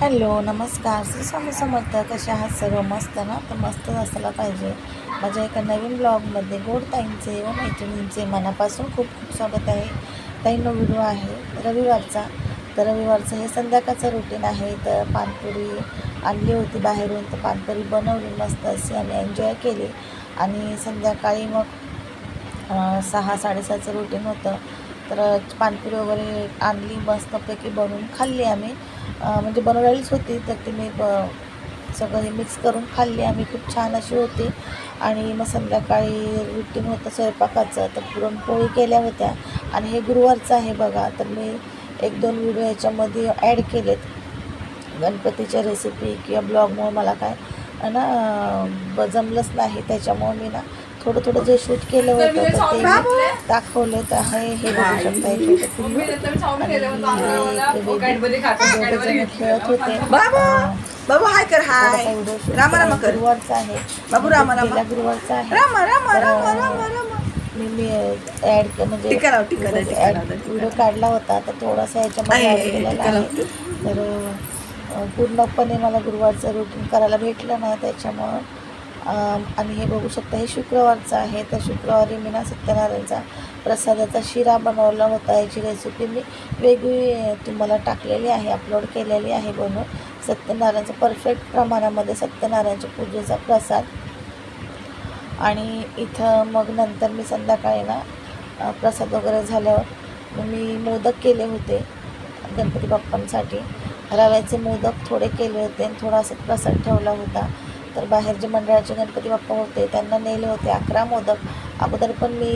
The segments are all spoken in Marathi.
हॅलो नमस्कार. श्री स्वामी समर्थ कसे आहात सर्व मस्त ना? तर मस्त असायला पाहिजे. माझ्या एका नवीन ब्लॉगमध्ये गोड ताईंचे व मैत्रिणींचे मनापासून खूप खूप स्वागत आहे. ताईनो व्हिडिओ आहे रविवारचा. तर रविवारचं हे संध्याकाळचं रुटीन आहे. तर पानपुरी आणली होती बाहेरून. तर पानपुरी बनवली मस्त अशी आम्ही एन्जॉय केली. आणि संध्याकाळी मग सहा साडेसहाचं रुटीन होतं. तर पानपुरी वगैरे आणली मस्तपैकी बनवून खाल्ली आम्ही. म्हणजे बनवलेलीच होती तर ती मी ब सगळं मिक्स करून खाल्ली. आम्ही खूप छान अशी होती. आणि मग संध्याकाळी रुटीन होतं स्वयंपाकाचं तर पुरणपोळी केल्या होत्या. आणि हे गुरुवारचं आहे बघा तर मी एक दोन व्हिडिओ याच्यामध्ये ॲड केलेत. गणपतीच्या रेसिपी किंवा ब्लॉगमुळे मला काय ना ब- जमलंच नाही. त्याच्यामुळे मी ना थोडं थोडं जे शूट केलं होतं ते दाखवलं तर आहे हे बघू शकता खेळत होते बाबा हाय कर हाय. रामा रामा. कर. गुरुवारचा आहे. बाबू रामा रामा. गुरुवारचा आहे. रामा रामा रामा रामा रामा. मी मी ॲड म्हणजे व्हिडिओ काढला होता तर थोडासा याच्यामध्ये ॲड केलेला. आहे. तर पूर्णपणे मला गुरुवारचं रुटीन करायला भेटलं नाही त्याच्यामुळं. आणि हे बघू शकता हे शुक्रवारचं आहे. तर शुक्रवारी मी ना सत्यनारायणचा प्रसादाचा शिरा बनवला होता. याची रेसिपी मी वेगळी तुम्हाला टाकलेली आहे अपलोड केलेली आहे बनवून. सत्यनारायणचं परफेक्ट प्रमाणामध्ये सत्यनारायणच्या पूजेचा प्रसाद. आणि इथं मग नंतर मी संध्याकाळी ना प्रसाद वगैरे झाल्यावर मी मोदक केले होते गणपती बाप्पांसाठी. रव्याचे मोदक थोडे केले होते आणि थोडासा प्रसाद ठेवला होता. तर बाहेर जे मंडळाचे गणपती बाप्पा होते त्यांना नेले होते अकरा मोदक. अगोदर पण मी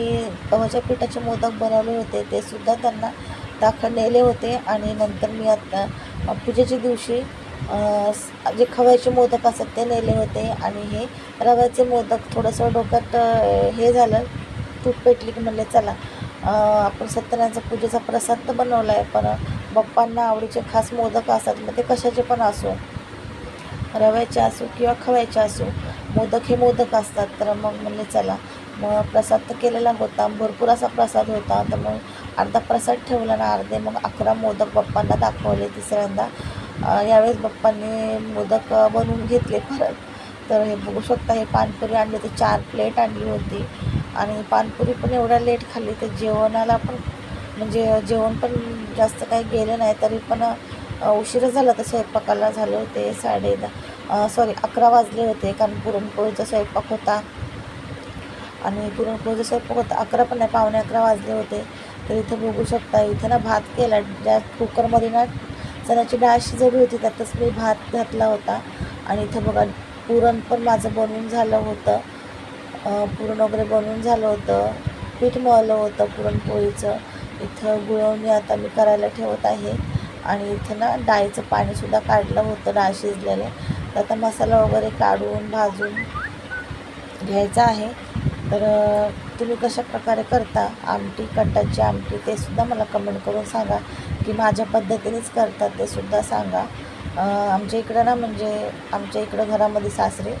गव्हाच्या पिठाचे मोदक बनवले होते ते सुद्धा त्यांना दाखल नेले होते. आणि नंतर मी आता पूजेच्या दिवशी जे खव्याचे मोदक असतात ते नेले होते. आणि हे रव्याचे मोदक थोडंसं डोक्यात हे झालं तूप पेटली की म्हणले चला आपण सत्यनारायणचा पूजेचा प्रसाद तर बनवला आहे पण बाप्पांना आवडीचे खास मोदक असतात मग ते कशाचे पण असो. रव्याचे असो किंवा खव्याच्या असो मोदक हे मोदक असतात. तर मग म्हणले चला. मग प्रसाद तर केलेला होता. भरपूर असा प्रसाद होता. तर मग अर्धा प्रसाद ठेवला ना अर्धे मग अकरा मोदक बाप्पांना दाखवले. तिसऱ्यांदा यावेळेस बाप्पांनी मोदक बनवून घेतले परत. तर हे बघू शकता हे पानपुरी आणली होती. चार प्लेट आणली होती. आणि पानपुरी पण एवढ्या लेट खाल्ली. तर जेवणाला पण म्हणजे जेवण पण जास्त काही गेलं नाही. तरी पण उशीर झाला तर स्वयंपाकाला झाले होते साडे दहा सॉरी अकरा वाजले होते कारण पुरणपोळीचा स्वयंपाक होता. आणि पुरणपोळीचा स्वयंपाक होता अकरा पण नाही पावणे अकरा वाजले होते. तर इथं बघू शकता इथं ना भात केला ज्या कुकरमध्ये ना चण्याची डाळ शिजवली होती त्यातच मी भात घातला होता. आणि इथं बघा पुरण पण माझं बनवून झालं होतं. पुरण वगैरे बनवून झालं होतं. पीठ मळलं होतं पुरणपोळीचं. इथं गुळवणी आता मी करायला ठेवत आहे. आणि इथं ना डाळीचं पाणीसुद्धा काढलं होतं डाळ शिजलेलं. तर आता मसाला वगैरे काढून भाजून घ्यायचा आहे. तर तुम्ही कशा प्रकारे करता? आमटी कट्टाची आमटी ते सुद्धा मला कमेंट करून सांगा. की माझ्या पद्धतीनेच करतात ते सुद्धा सांगा. आमच्या इकडं ना म्हणजे आमच्या इकडं घरामध्ये सासरे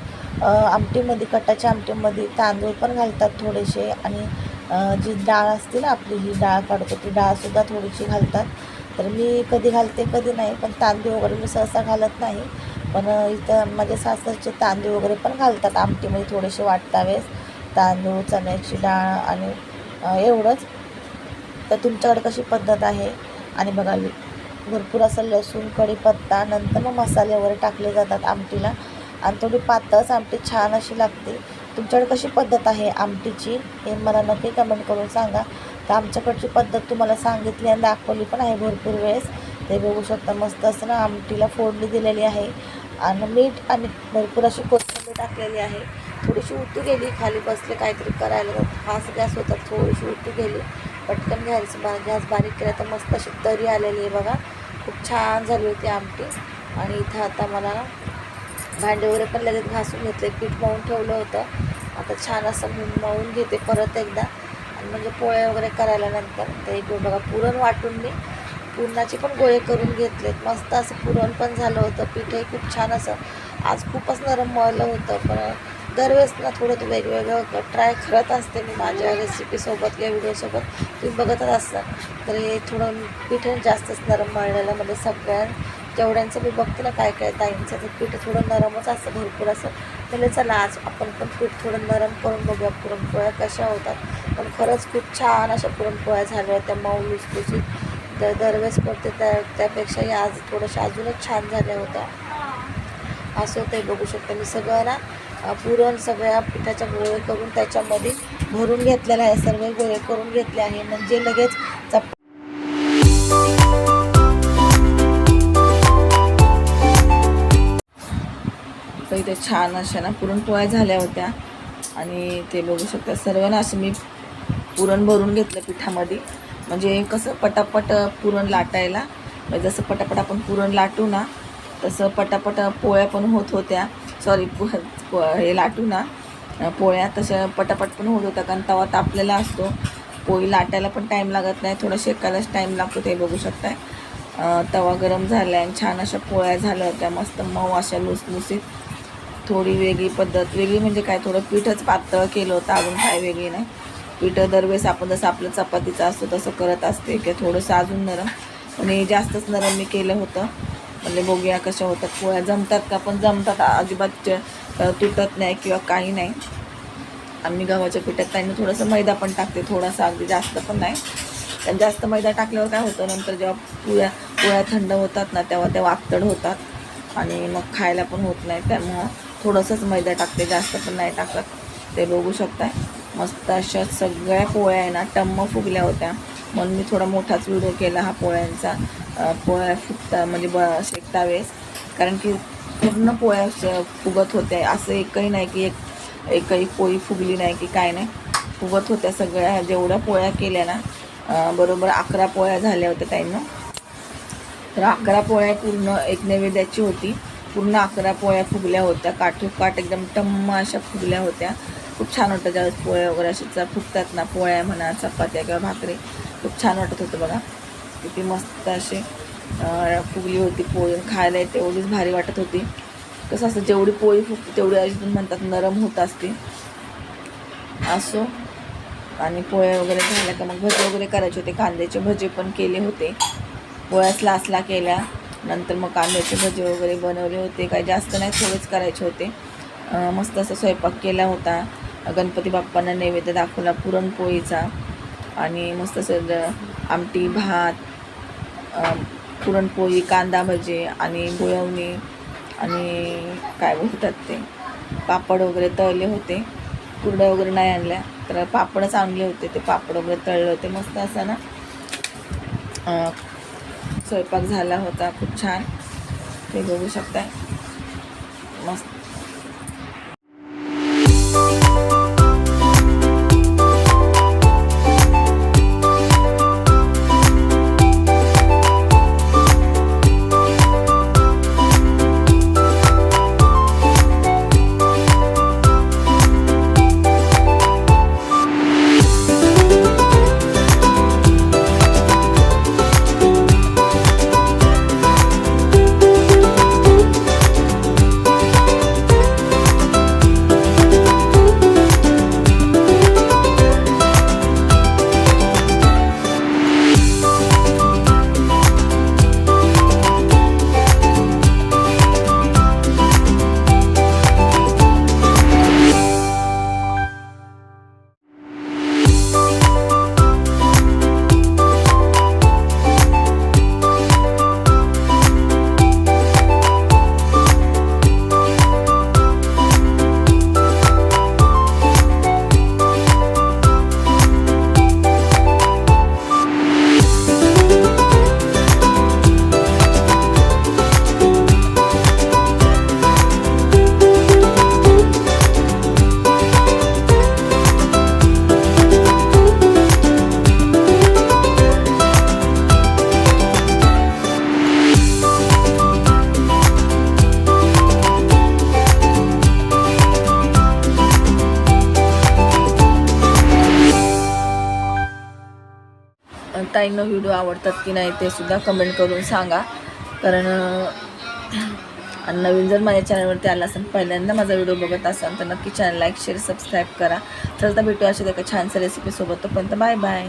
आमटीमध्ये कट्टाच्या आमटीमध्ये तांदूळ पण घालतात थोडेसे. आणि जी डाळ असते ना आपली ही डाळ काढतो ती डाळसुद्धा थोडीशी घालतात. तर मी कधी घालते कधी नाही. पण तांदूळ वगैरे मी सहसा घालत नाही. पण इथं माझ्या सासरचे तांदूळ वगैरे पण घालतात. आमटीमध्ये थोडेसे वाटतावेस तांदूळ चण्याची डाळ आणि एवढंच. तर तुमच्याकडे कशी पद्धत आहे? आणि बघा भरपूर असं लसूण कढीपत्ता नंतर मग मसाले वगैरे टाकले जातात आमटीला. आणि थोडी पातळच आमटी छान अशी लागते. तुमच्याकडे कशी पद्धत आहे आमटीची? हे मला नक्की कमेंट करून सांगा. तर आमच्याकडची पद्धत तुम्हाला सांगितली आणि दाखवली पण आहे भरपूर वेळेस. ते बघू शकता मस्त असं ना आमटीला फोडणी दिलेली आहे. आणि मीठ आणि भरपूर अशी कोथिंबीर टाकलेली आहे. थोडीशी उतू गेली खाली बसले काहीतरी करायला. तर फास्ट गॅस होता थोडीशी उतू गेली. पटकन गॅस बा गॅस बारीक केला तर मस्त अशी तरी आलेली आहे बघा. खूप छान झाली होती आमटी. आणि इथं आता मला भांडे वगैरे पण लगेच घासून घेतले. पीठ मळून ठेवलं होतं. आता छान असं मळून घेते परत एकदा. आणि म्हणजे पोळे वगैरे करायला नंतर तर एक बघा पुरण वाटून मी पुरणाचे पण गोळे करून घेतलेत. मस्त असं पुरण पण झालं होतं पीठही खूप छान असं आज खूपच नरम मळलं होतं पण दरवेळेस ना थोडं वेगवेगळं ट्राय करत असते मी माझ्या रेसिपीसोबत किंवा व्हिडिओसोबत तुम्ही बघतच असता तर हे थोडं पीठ जास्तच नरम मळलेलं म्हणजे सगळ्यां तेवढ्यांचं मी बघते ना काय काय ताईंचं तर पीठ थोडं नरमच असतं भरपूर असं. म्हणजे चला आज आपण पण पीठ थोडं नरम करून बघूया पुरणपोळ्या कशा होतात. पण खरंच खूप छान अशा पुरणपोळ्या झाल्या होत्या मऊ लुसलुसीत तर दरवेळेस करते त्या त्यापेक्षाही आज थोडंशा अजूनच छान झाल्या होत्या. असं ते बघू शकता. मी सगळं ना पुरण सगळ्या पिठाच्या गोळे करून त्याच्यामध्ये भरून घेतलेलं आहे. सर्व गोळे करून घेतले आहे. म्हणजे लगेच चप तर इथे छान अशा ना पुरणपोळ्या झाल्या होत्या. आणि ते बघू शकता सर्व ना असं मी पुरण भरून घेतलं पिठामध्ये. म्हणजे कसं पटापट पुरण लाटायला म्हणजे जसं पटापट आपण पुरण लाटू ना तसं पटापट पोळ्या पण होत होत्या. सॉरी पु हे लाटू ना. पोळ्या तशा पटापट पण होत होत्या कारण तवा तापलेला असतो. पोळी लाटायला पण टाईम लागत नाही थोडं शेकायलाच टाईम लागतो ते बघू शकताय. तवा गरम झाला आणि छान अशा पोळ्या झाल्या होत्या मस्त मऊ अशा लुसलुसीत थोडी वेगळी पद्धत. वेगळी म्हणजे काय? थोडं पीठच पातळ केलं होतं अजून काय वेगळी नाही. पीठ दरवेळेस आपण जसं आपलं चपातीचं असतो तसं करत असते. की थोडंसं अजून नरम. आणि जास्तच नरम मी केलं होतं. म्हणजे बोगिया कशा होतात. पोळ्या जमतात का? पण जमतात. अजिबात तुटत नाही किंवा काही नाही. आम्ही गव्हाच्या पिठात त्यांनी थोडंसं मैदा पण टाकते. थोडासा अगदी जास्त पण नाही. कारण जास्त मैदा टाकल्यावर काय होतं? नंतर जेव्हा पोळ्या पोळ्या थंड होतात ना तेव्हा त्या वाकतड होतात. आणि मग खायला पण होत नाही त्यामुळं थोडंसंच मैदा टाकते. जास्त पण नाही टाकत. ते बघू शकताय. मस्त अशा सगळ्या पोळ्या आहे ना टम्म फुगल्या होत्या. म्हणून मी थोडा मोठाच व्हिडिओ केला हा पोळ्यांचा. पोळ्या फुगता म्हणजे ब शेकता वेळेस. कारण की पूर्ण पोळ्या श- फुगत होत्या. असं एकही नाही की एक एकही पोळी फुगली नाही की काय नाही. फुगत होत्या सगळ्या. जेवढ्या पोळ्या केल्या ना बरोबर अकरा पोळ्या झाल्या होत्या त्यांना तर अकरा पोळ्या पूर्ण एक नैवेद्याची होती. पूर्ण अकरा पोळ्या फुगल्या होत्या. काठोकाठ एकदम टम्म अशा फुगल्या होत्या. खूप छान वाटतं ज्यावेळेस पोळ्या वगैरे अशा फुगतात ना पोळ्या म्हणा चपात्या किंवा भाकरी. खूप छान वाटत होतं बघा. किती मस्त असे फुगली होती पोळी. खायला तेवढीच भारी वाटत होती. कसं असतं जेवढी पोळी फुगते तेवढी अजून म्हणतात नरम होत असते. असो. आणि पोळ्या वगैरे झाल्या का मग भजे वगैरे करायचे होते. कांद्याचे भजे पण केले होते. पोळ्या लासला केल्या. नंतर मग कांद्याचे भजे वगैरे बनवले होते. काही जास्त नाही थोडेच करायचे होते. मस्त असा स्वयंपाक केला होता. गणपती बाप्पांना नैवेद्य दाखवला पुरणपोळीचा. आणि मस्त असं आमटी भात पुरणपोळी कांदा भजे आणि गुळवणी आणि काय बोलतात ते पापड वगैरे तळले होते. कुरड्या वगैरे नाही आणल्या. तर पापडच आणले होते. ते पापड वगैरे तळले होते. मस्त असं ना स्वयंपाक झाला होता. खूप छान. ते बघू शकताय. मस्त. ताईंना व्हिडिओ आवडतात की नाही ते सुद्धा कमेंट करून सांगा. कारण आणि नवीन जर माझ्या चॅनलवरती आला असेल पहिल्यांदा माझा व्हिडिओ बघत असाल तर नक्की चॅनल लाईक शेअर सबस्क्राईब करा. चल तर भेटू अशा एका छानशा रेसिपीसोबत तोपर्यंत बाय बाय